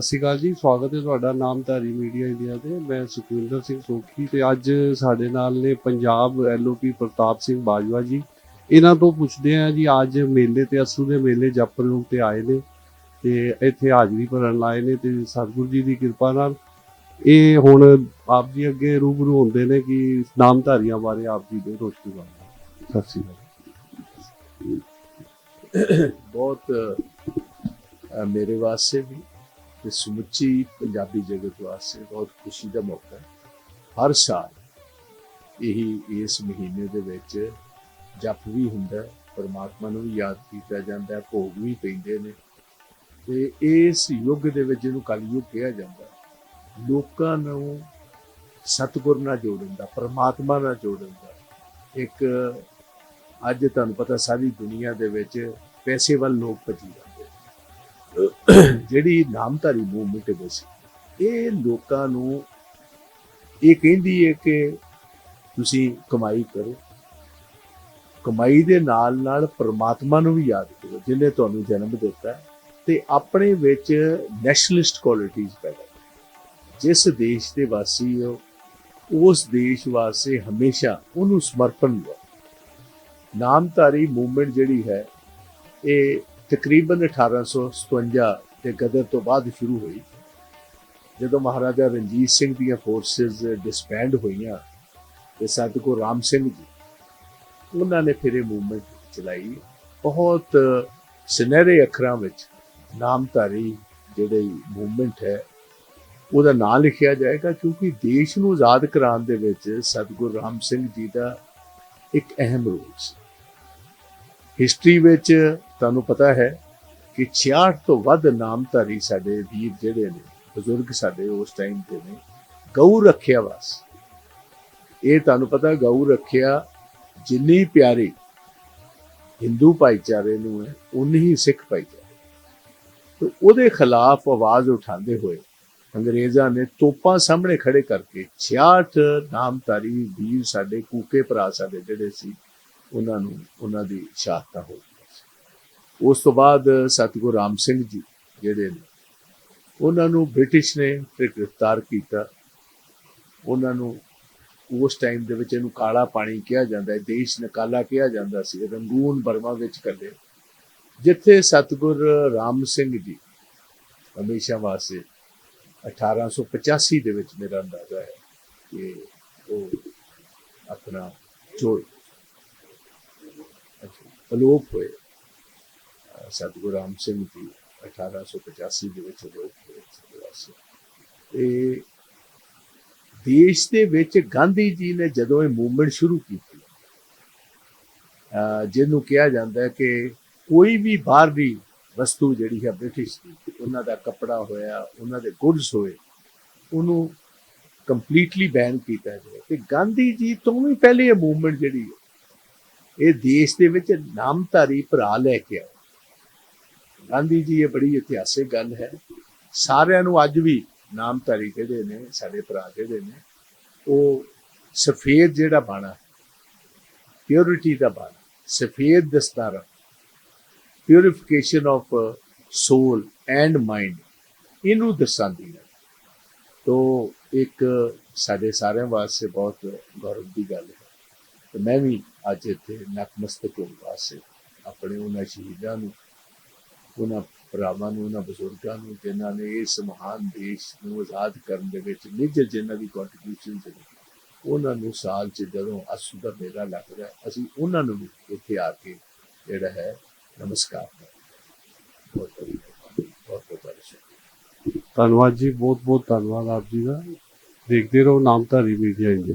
ਸਤਿ ਸ਼੍ਰੀ ਅਕਾਲ ਜੀ, ਸਵਾਗਤ ਹੈ ਤੁਹਾਡਾ ਨਾਮਧਾਰੀ ਮੀਡੀਆ ਇੰਡੀਆ ਤੇ। ਮੈਂ ਸੁਖਵਿੰਦਰ ਸਿੰਘ ਸੋਖੀ ਤੇ ਅੱਜ ਸਾਡੇ ਨਾਲ ਨੇ ਪੰਜਾਬ ਐਲਓਪੀ ਪ੍ਰਤਾਪ ਸਿੰਘ ਬਾਜਵਾ ਜੀ। ਇਹਨਾਂ ਤੋਂ ਪੁੱਛਦੇ ਆ ਜੀ, ਅੱਜ ਮੇਲੇ ਤੇ ਅਸੂ ਦੇ ਮੇਲੇ ਜਪਰਯੋਗ ਤੇ ਆਏ ਨੇ ਤੇ ਇੱਥੇ ਹਾਜ਼ਰੀ ਭਰਨ ਲਾਏ ਨੇ ਤੇ ਸਤਿਗੁਰੂ ਜੀ ਦੀ ਕਿਰਪਾ ਨਾਲ ਇਹ ਹੁਣ ਆਪ ਜੀ ਅੱਗੇ ਰੂਬਰੂ ਹੁੰਦੇ ਨੇ ਕਿ ਨਾਮਧਾਰੀਆਂ ਬਾਰੇ ਆਪ ਜੀ ਦੇ ਰੋਸ਼ਨੀ ਪਾਉਂਦੇ ਸਤਿ ਸ਼੍ਰੀ ਅਕਾਲ। ਬਹੁਤ ਮੇਰੇ ਵਾਸਤੇ ਵੀ ਤੇ ਸਮੁੱਚੀ ਪੰਜਾਬੀ ਜਗਤ ਵਾਸਤੇ ਬਹੁਤ ਖੁਸ਼ੀ ਦਾ ਮੌਕਾ ਹੈ। ਹਰ ਸਾਲ ਇਹੀ ਇਸ ਮਹੀਨੇ ਦੇ ਵਿੱਚ ਜਪ ਵੀ ਹੁੰਦਾ ਪਰਮਾਤਮਾ ਨੂੰ ਵੀ ਯਾਦ ਕੀਤਾ ਜਾਂਦਾ ਹੈ, ਭੋਗ ਵੀ ਪੈਂਦੇ ਨੇ। ਤੇ ਇਸ ਯੁੱਗ ਦੇ ਵਿੱਚ ਜਿਹਨੂੰ ਕਲਯੁੱਗ ਕਿਹਾ ਜਾਂਦਾ ਲੋਕਾਂ ਨੂੰ ਸਤਿਗੁਰ ਨਾਲ ਜੋੜਨ ਦਾ, ਪਰਮਾਤਮਾ ਨਾਲ ਜੋੜਨ ਦਾ ਇੱਕ ਅੱਜ ਤੁਹਾਨੂੰ ਪਤਾ ਸਾਰੀ ਦੁਨੀਆ ਦੇ ਵਿੱਚ ਪੈਸੇ ਵੱਲ ਲੋਕ ਭੱਜੀ ਜਾਂਦੇ ਜਿਹੜੀ ਨਾਮਧਾਰੀ ਮੂਵਮੈਂਟ ਹੈ ਬਸ ਇਹ ਲੋਕਾਂ ਨੂੰ ਇਹ ਕਹਿੰਦੀ ਹੈ ਕਿ ਤੁਸੀਂ ਕਮਾਈ ਕਰੋ। ਕਮਾਈ ਦੇ ਨਾਲ ਨਾਲ ਪ੍ਰਮਾਤਮਾ ਨੂੰ ਵੀ ਯਾਦ ਕਰੋ, ਜਿਹਨੇ ਤੁਹਾਨੂੰ ਜਨਮ ਦਿੱਤਾ ਹੈ ਤੇ ਆਪਣੇ ਵਿੱਚ ਨੈਸ਼ਨਲਿਸਟ ਕੁਆਲਿਟੀਆਂ ਪੈਦਾ ਜਿਸ ਦੇਸ਼ ਦੇ ਵਾਸੀ ਹੋ, ਉਸ ਦੇਸ਼ ਵਾਸਤੇ ਹਮੇਸ਼ਾ ਉਹਨੂੰ ਸਮਰਪਣ ਦਿਓ। ਨਾਮਧਾਰੀ ਮੂਵਮੈਂਟ ਜਿਹੜੀ ਹੈ, ਇਹ ਤਕਰੀਬਨ 1857 ਦੇ ਗਦਰ ਤੋਂ ਬਾਅਦ ਸ਼ੁਰੂ ਹੋਈ, ਜਦੋਂ ਮਹਾਰਾਜਾ ਰਣਜੀਤ ਸਿੰਘ ਦੀਆਂ ਫੋਰਸਸ ਡਿਸਬੈਂਡ ਹੋਈਆਂ ਤੇ ਸਤਿਗੁਰੂ ਰਾਮ ਸਿੰਘ ਜੀ, ਉਹਨਾਂ ਨੇ ਫਿਰ ਇਹ ਮੂਵਮੈਂਟ ਚਲਾਈ। ਬਹੁਤ ਸੁਨਹਿਰੇ ਅੱਖਰਾਂ ਵਿੱਚ ਨਾਮਧਾਰੀ ਜਿਹੜੇ ਮੂਵਮੈਂਟ ਹੈ, ਉਹਦਾ ਨਾਂ ਲਿਖਿਆ ਜਾਏਗਾ, ਕਿਉਂਕਿ ਦੇਸ਼ ਨੂੰ ਆਜ਼ਾਦ ਕਰਾਉਣ ਦੇ ਵਿੱਚ ਸਤਿਗੁਰੂ ਰਾਮ ਸਿੰਘ ਜੀ ਦਾ ਇੱਕ ਅਹਿਮ ਰੋਲ ਸੀ। ਹਿਸਟਰੀ ਵਿੱਚ ਤੁਹਾਨੂੰ ਪਤਾ ਹੈ ਕਿ 66 ਤੋਂ ਵੱਧ ਨਾਮਧਾਰੀ ਸਾਡੇ ਵੀਰ ਜਿਹੜੇ ਨੇ, ਬਜ਼ੁਰਗ ਸਾਡੇ ਉਸ ਟਾਈਮ ਤੇ ਨੇ, ਗਊ ਰੱਖਿਆ ਵਾਸ। ਇਹ ਤੁਹਾਨੂੰ ਪਤਾ ਗਊ ਰੱਖਿਆ ਜਿੰਨੀ ਪਿਆਰੀ ਹਿੰਦੂ ਭਾਈਚਾਰੇ ਨੂੰ ਹੈ ਉਨੀ ਹੀ ਸਿੱਖ ਭਾਈਚਾਰੇ। ਤੇ ਉਹਦੇ ਖਿਲਾਫ ਆਵਾਜ਼ ਉਠਾਉਂਦੇ ਹੋਏ ਅੰਗਰੇਜ਼ਾਂ ਨੇ ਤੋਪਾਂ ਸਾਹਮਣੇ ਖੜੇ ਕਰਕੇ 66 ਨਾਮਧਾਰੀ ਵੀਰ ਸਾਡੇ ਕੂਕੇ ਭਰਾ ਸਾਡੇ ਜਿਹੜੇ ਸੀ, ਉਹਨਾਂ ਨੂੰ ਉਹਨਾਂ ਦੀ ਸ਼ਹਾਦਤ ਹੋਈ ਉਸ ਤੋਂ ਬਾਅਦ ਸਤਿਗੁਰੂ ਰਾਮ ਸਿੰਘ ਜੀ ਜਿਹੜੇ ਨੇ, ਉਹਨਾਂ ਨੂੰ ਬ੍ਰਿਟਿਸ਼ ਨੇ ਫਿਰ ਗ੍ਰਿਫਤਾਰ ਕੀਤਾ। ਉਹਨਾਂ ਨੂੰ ਉਸ ਟਾਈਮ ਦੇ ਵਿੱਚ ਇਹਨੂੰ ਕਾਲਾ ਪਾਣੀ ਕਿਹਾ ਜਾਂਦਾ ਹੈ, ਦੇਸ਼ ਨਕਾਲਾ ਕਿਹਾ ਜਾਂਦਾ ਸੀ, ਰੰਗੂਨ ਬਰਮਾ ਵਿੱਚ ਕੱਢੇ। ਜਿੱਥੇ ਸਤਿਗੁਰ ਰਾਮ ਸਿੰਘ ਜੀ ਹਮੇਸ਼ਾ ਵਾਸਤੇ 1885 ਦੇ ਵਿੱਚ ਮੇਰਾ ਅੰਦਾਜ਼ਾ ਹੈ ਕਿ ਉਹ ਆਪਣਾ ਜੋ ਅਲੋਪ ਹੋਏ। ਸਤਿਗੁਰੂ ਰਾਮ ਸਿੰਘ ਜੀ 1885 ਦੇ ਵਿੱਚ ਅਲੋਪ ਹੋਏ ਸਾਡੇ ਵਾਸਤੇ ਦੇਸ਼ ਦੇ ਵਿੱਚ ਗਾਂਧੀ ਜੀ ਨੇ ਜਦੋਂ ਇਹ ਮੂਵਮੈਂਟ ਸ਼ੁਰੂ ਕੀਤੀ ਜਿਹਨੂੰ ਕਿਹਾ ਜਾਂਦਾ ਹੈ ਕਿ ਕੋਈ ਵੀ ਬਾਹਰਲੀ ਵਸਤੂ ਜਿਹੜੀ ਹੈ ਬ੍ਰਿਟਿਸ਼ ਦੀ ਉਹਨਾਂ ਦਾ ਕੱਪੜਾ ਹੋਇਆ ਉਹਨਾਂ ਦੇ ਗੁੱਡਸ ਹੋਏ ਉਹਨੂੰ ਕੰਪਲੀਟਲੀ ਬੈਨ ਕੀਤਾ ਜਾਏ ਤੇ ਗਾਂਧੀ ਜੀ ਤੋਂ ਵੀ ਪਹਿਲੇ ਇਹ ਮੂਵਮੈਂਟ ਜਿਹੜੀ ਹੈ ਇਹ ਦੇਸ਼ ਦੇ ਵਿੱਚ ਨਾਮਧਾਰੀ ਭਰਾ ਲੈ ਕੇ ਆਇਆ ਗਾਂਧੀ ਜੀ, ਇਹ ਬੜੀ ਇਤਿਹਾਸਿਕ ਗੱਲ ਹੈ। ਸਾਰਿਆਂ ਨੂੰ ਅੱਜ ਵੀ ਨਾਮਧਾਰੀ ਜਿਹੜੇ ਨੇ, ਸਾਡੇ ਭਰਾ ਜਿਹੜੇ ਨੇ, ਉਹ ਸਫੇਦ ਜਿਹੜਾ ਬਾਣਾ ਪਿਓਰਿਟੀ ਦਾ ਬਾਣਾ, ਸਫੇਦ ਦਸਤਾਰਾ purification of soul and mind ਇਹਨੂੰ ਦਰਸਾਉਂਦੀ ਹੈ। ਤੋ ਇੱਕ ਸਾਡੇ ਸਾਰਿਆਂ ਵਾਸਤੇ ਬਹੁਤ ਗੌਰਵ ਦੀ ਗੱਲ ਹੈ। ਤੇ ਮੈਂ ਵੀ ਅੱਜ ਇੱਥੇ ਨਤਮਸਤਕ ਹੋਣ ਵਾਸਤੇ ਆਪਣੇ ਉਹਨਾਂ ਸ਼ਹੀਦਾਂ ਨੂੰ ਉਹਨਾਂ ਭਰਾਵਾਂ ਨੂੰ ਉਹਨਾਂ ਬਜ਼ੁਰਗਾਂ ਨੂੰ ਜਿਨ੍ਹਾਂ ਨੇ ਇਸ ਮਹਾਨ ਦੇਸ਼ ਨੂੰ ਆਜ਼ਾਦ ਕਰਨ ਦੇ ਵਿੱਚ ਨਿੱਜ ਜਿਨ੍ਹਾਂ ਦੀ ਕੰਟਰੀਬਿਊਸ਼ਨ ਸੀ ਉਹਨਾਂ ਨੂੰ ਸਾਲ 'ਚ ਜਦੋਂ ਅਸੂ ਦਾ ਮੇਲਾ ਲੱਗਦਾ ਹੈ, ਅਸੀਂ ਉਹਨਾਂ ਨੂੰ ਵੀ ਇੱਥੇ ਆ ਕੇ ਜਿਹੜਾ ਹੈ ਨਮਸਕਾਰ ਬਹੁਤ ਬਹੁਤ ਧੰਨਵਾਦ ਧੰਨਵਾਦ ਜੀ ਬਹੁਤ ਬਹੁਤ ਧੰਨਵਾਦ ਆਪ ਜੀ ਦਾ। ਦੇਖਦੇ ਰਹੋ ਨਾਮਧਾਰੀ ਮੀਡੀਆ ਇੰਡੀਆ।